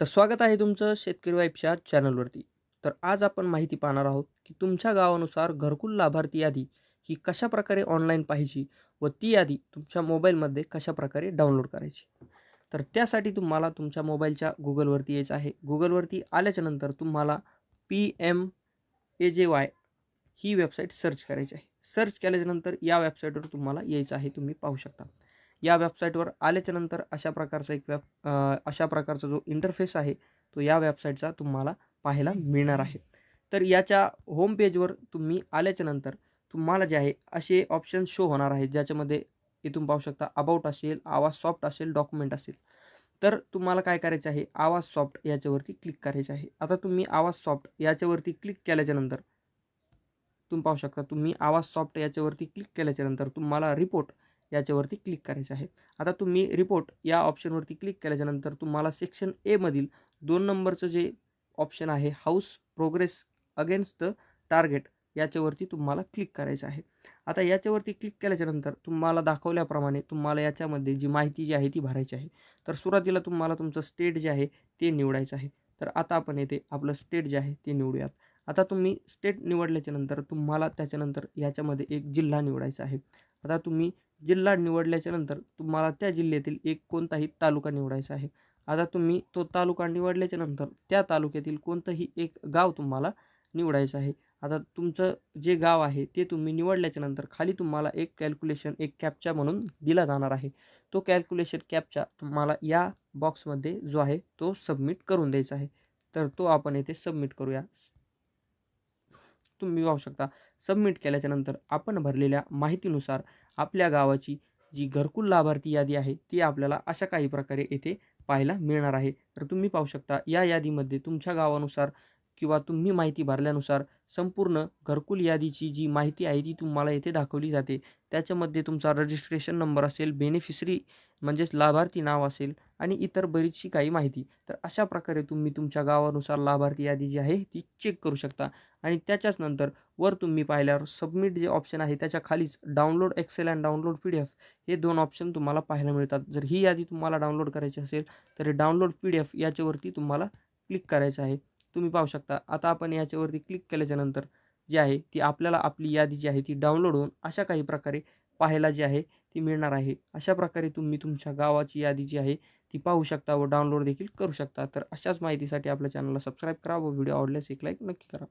तर स्वागत आहे तुमचं शेतकरी वाईफच्या चॅनलवरती. तर आज आपण माहिती पाहणार आहोत की तुमच्या गावानुसार घरकुल लाभार्थी यादी ही कशा प्रकारे ऑनलाईन पाहिजे व ती यादी तुमच्या मोबाईलमध्ये कशा प्रकारे डाउनलोड करायची? तर त्यासाठी तुम्हाला तुमच्या मोबाईलच्या गुगलवरती यायचं आहे. गुगलवरती आल्याच्यानंतर तुम्हाला पी एम ए जे वाय ही वेबसाईट सर्च करायची आहे. सर्च केल्याच्यानंतर या वेबसाईटवर तुम्हाला यायचं आहे तुम्ही पाहू शकता. या वेबसाईटवर आल्याच्यानंतर अशा प्रकारचा एक वेब अशा प्रकारचा जो इंटरफेस आहे तो या वेबसाईटचा तुम्हाला पाहायला मिळणार आहे. तर याच्या होम पेजवर तुम्ही आल्याच्यानंतर तुम्हाला जे आहे असे ऑप्शन शो होणार आहेत ज्याच्यामध्ये इथून पाहू शकता अबाउट असेल आवाज सॉफ्ट असेल डॉक्युमेंट असेल. तर तुम्हाला काय करायचं आहे आवाज सॉफ्ट याच्यावरती क्लिक करायचं आहे. आता तुम्ही आवाज सॉफ्ट याच्यावरती क्लिक केल्याच्यानंतर तुम्ही पाहू शकता तुम्ही आवाज सॉफ्ट याच्यावरती क्लिक केल्याच्यानंतर तुम्हाला रिपोर्ट याच्यावरती क्लिक करायचं आहे. आता तुम्ही रिपोर्ट या ऑप्शनवरती क्लिक केल्याच्यानंतर तुम्हाला सेक्शन एमधील दोन नंबरचं जे ऑप्शन आहे house progress against the target याच्यावरती तुम्हाला क्लिक करायचं आहे. आता याच्यावरती क्लिक केल्याच्यानंतर तुम्हाला दाखवल्याप्रमाणे तुम्हाला याच्यामध्ये जी माहिती जी आहे ती भरायची आहे. तर सुरुवातीला तुम्हाला तुमचं स्टेट जे आहे ते निवडायचं आहे. तर आता आपण येथे आपलं स्टेट जे आहे ते निवडूयात. आता तुम्ही स्टेट निवडल्याच्यानंतर तुम्हाला त्याच्यानंतर याच्यामध्ये एक जिल्हा निवडायचा आहे. आता तुम्ही जिल्हा निवडल्याच्यानंतर तुम्हाला त्या जिल्ह्यातील एक कोणताही तालुका निवडायचा आहे. आता तुम्ही तो तालुका निवडल्याच्यानंतर त्या तालुक्यातील कोणतंही एक गाव तुम्हाला निवडायचं आहे. आता तुमचं जे गाव आहे ते तुम्ही निवडल्याच्यानंतर खाली तुम्हाला एक कॅल्क्युलेशन एक कॅपचा म्हणून दिला जाणार आहे. तो कॅल्क्युलेशन कॅपचा तुम्हाला या बॉक्समध्ये जो आहे तो सबमिट करून द्यायचा आहे. तर तो आपण येथे सबमिट करूया. तुम्ही पाहू शकता. सबमिट केल्याच्यानंतर आपण भरलेल्या माहितीनुसार आपल्या गावाची जी घरकुल लाभार्थी यादी आहे ती आपल्याला अशा काही प्रकारे येथे पाहायला मिळणार आहे. तर तुम्ही पाहू शकता या यादीमध्ये तुमच्या गावानुसार किंवा तुम्ही माहिती भरल्यानुसार संपूर्ण घरकुल यादीची जी माहिती आहे ती तुम्हाला येथे दाखवली जाते. त्याच्यामध्ये तुमचा रजिस्ट्रेशन नंबर असेल बेनिफिशरी म्हणजेच लाभार्थी नाव असेल आणि इतर बरीचशी काही माहिती. तर अशा प्रकारे तुम्ही तुमच्या गावानुसार लाभार्थी यादी जी आहे ती चेक करू शकता. आणि त्याच्याच नंतर वर तुम्ही पाहिल्यावर सबमिट जे ऑप्शन आहे त्याच्या खालीच download Excel and download P D F हे दोन ऑप्शन तुम्हाला पाहायला मिळतात. जर ही यादी तुम्हाला डाउनलोड करायची असेल तर डाउनलोड पी डी एफ याच्यावरती तुम्हाला क्लिक करायचं आहे. तुम्ही पाहू शकता. आता आपण याच्यावरती क्लिक केल्याच्यानंतर जी आहे ती आपल्याला आपली यादी जी आहे ती डाउनलोड होऊन अशा काही प्रकारे पाहायला जी आहे ती मिळणार आहे. अशा प्रकारे तुम्ही तुमच्या गावाची यादी जी आहे ती पाहू शकता व डाउनलोड देखील करू शकता. तर अशाच माहितीसाठी आपल्या चॅनलला सबस्क्राईब करा व व्हिडिओ आवडल्यास एक लाईक नक्की करा.